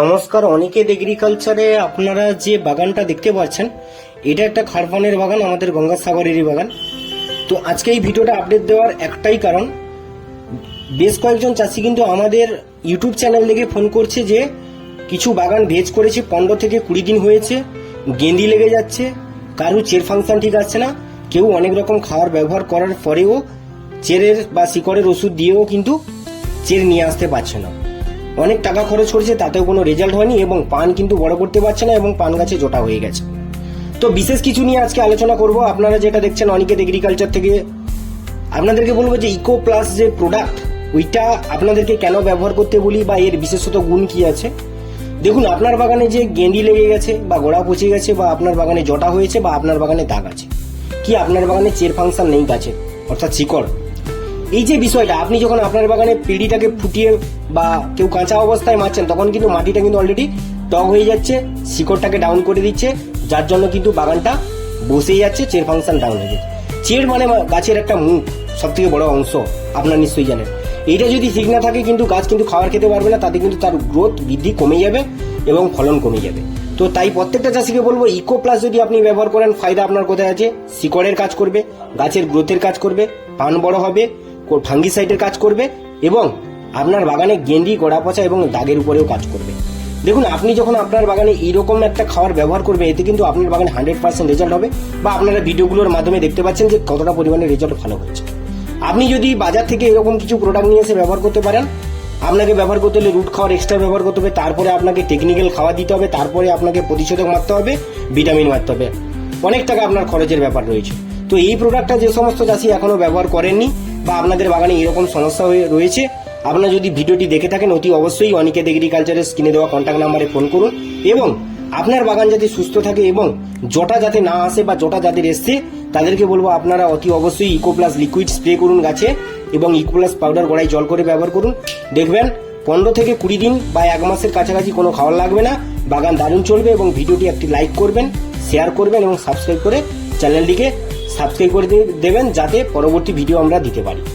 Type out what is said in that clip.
নমস্কার অনিকেত এগ্রিকালচারে আপনারা যে বাগানটা দেখতে পাচ্ছেন, এটা একটা খারপানের বাগান, আমাদের গঙ্গাসাগরেরই বাগান। তো আজকে এই ভিডিওটা আপডেট দেওয়ার একটাই কারণ, বেশ কয়েকজন চাষি কিন্তু আমাদের ইউটিউব চ্যানেল থেকে ফোন করছে যে কিছু বাগান ভেজ করেছে, পনেরো থেকে কুড়ি দিন হয়েছে গেন্দি লেগে যাচ্ছে, কারু চের ফাংশন ঠিক আসছে না, কেউ অনেক রকম খাবার ব্যবহার করার পরেও চেরের বা শিকড়ের ওষুধ দিয়েও কিন্তু চের নিয়ে আসতে পারছে না। অনেক টাকা খরচ করেছে, তাতেও কোনো রেজাল্ট হয়নি এবং পান কিন্তু বড় করতে পারছে না এবং পান গাছে জোটা হয়ে গেছে। তো বিশেষ কিছু নিয়ে আজকে আলোচনা করব। আপনারা যেটা দেখছেন অনিকেত এগ্রিকালচার থেকে, আপনাদেরকে বলব যে ইকো প্লাস যে প্রোডাক্ট ওইটা আপনাদেরকে কেন ব্যবহার করতে বলি বা এর বিশেষত গুণ কি আছে? দেখুন, আপনার বাগানে যে গেন্ডি লেগে গেছে বা গোড়া পচে গেছে বা আপনার বাগানে জটা হয়েছে বা আপনার বাগানে দাগ আছে, কি আপনার বাগানে চের ফাংশন নেই গাছে, অর্থাৎ শিকড় এই যে বিষয়টা, আপনি যখন আপনার বাগানে পিড়িটাকে ফুটিয়ে বা কেউ কাঁচা অবস্থায় মারছেন, তখন কিন্তু মাটিটা কিন্তু অলরেডি টক হয়ে যাচ্ছে, শিকড়টাকে ডাউন করে দিচ্ছে, যার জন্য কিন্তু বাগানটা বসেই যাচ্ছে চের ফাংশন ডাউন হয়ে যাচ্ছে। চের মানে গাছের একটা মুখ সব থেকে বড় অংশ, আপনার নিশ্চয়ই জানেন। এইটা যদি ঠিক না থাকে কিন্তু গাছ কিন্তু খাবার খেতে পারবে না, তাতে কিন্তু তার গ্রোথ বৃদ্ধি কমে যাবে এবং ফলন কমে যাবে। তো তাই প্রত্যেকটা চাষিকে বলব ইকো প্লাস যদি আপনি ব্যবহার করেন, ফায়দা আপনার কোথায় আছে? শিকড়ের কাজ করবে, গাছের গ্রোথের কাজ করবে, পান বড় হবে ফাঙ্গিসাইডের কাজ করবে এবং আপনার বাগানে গেন্ডি গোড়া পচা এবং দাগের উপরেও কাজ করবে। দেখুন, আপনি যখন আপনার বাগানে এইরকম একটা খাবার ব্যবহার করবে, এতে কিন্তু আপনার বাগানে হান্ড্রেড পার্সেন্ট রেজাল্ট হবে বা আপনারা ভিডিওগুলোর মাধ্যমে দেখতে পাচ্ছেন যে কতটা পরিমাণে রেজাল্ট ভালো হচ্ছে আপনি যদি বাজার থেকে এরকম কিছু প্রোডাক্ট নিয়ে এসে ব্যবহার করতে পারেন, আপনাকে ব্যবহার করতে হলে রুট খাওয়ার এক্সট্রা ব্যবহার করতে হবে, তারপরে আপনাকে টেকনিক্যাল খাওয়া দিতে হবে, তারপরে আপনাকে প্রতিষেধক মারতে হবে ভিটামিন মারতে হবে। অনেক টাকা আপনার খরচের ব্যাপার রয়েছে। তো এই প্রোডাক্টটা যে সমস্ত চাষি এখনও ব্যবহার করেননি বা আপনাদের বাগানে এরকম সমস্যা হয়ে রয়েছে, আপনারা যদি ভিডিওটি দেখে থাকেন, অতি অবশ্যই অনিকেত এগ্রিকালচারের স্ক্রিনে দেওয়া কন্ট্যাক্ট নাম্বারে ফোন করুন এবং আপনার বাগান যাতে সুস্থ থাকে এবং জটা যাতে না আসে বা জটা যাদের এসছে, তাদেরকে বলব আপনারা অতি অবশ্যই ইকো প্লাস লিকুইড স্প্রে করুন গাছে এবং ইকো প্লাস পাউডার গড়াই জল করে ব্যবহার করুন। দেখবেন, পনেরো থেকে কুড়ি দিন বা এক মাসের কাছাকাছি কোনো খাবার লাগবে না। বাগান দারুণ চলবে এবং ভিডিওটি একটি লাইক করবেন শেয়ার করবেন এবং সাবস্ক্রাইব করে চ্যানেলটিকে সাবস্ক্রাইব করে দেবেন যাতে পরবর্তী ভিডিও আমরা দিতে পারি।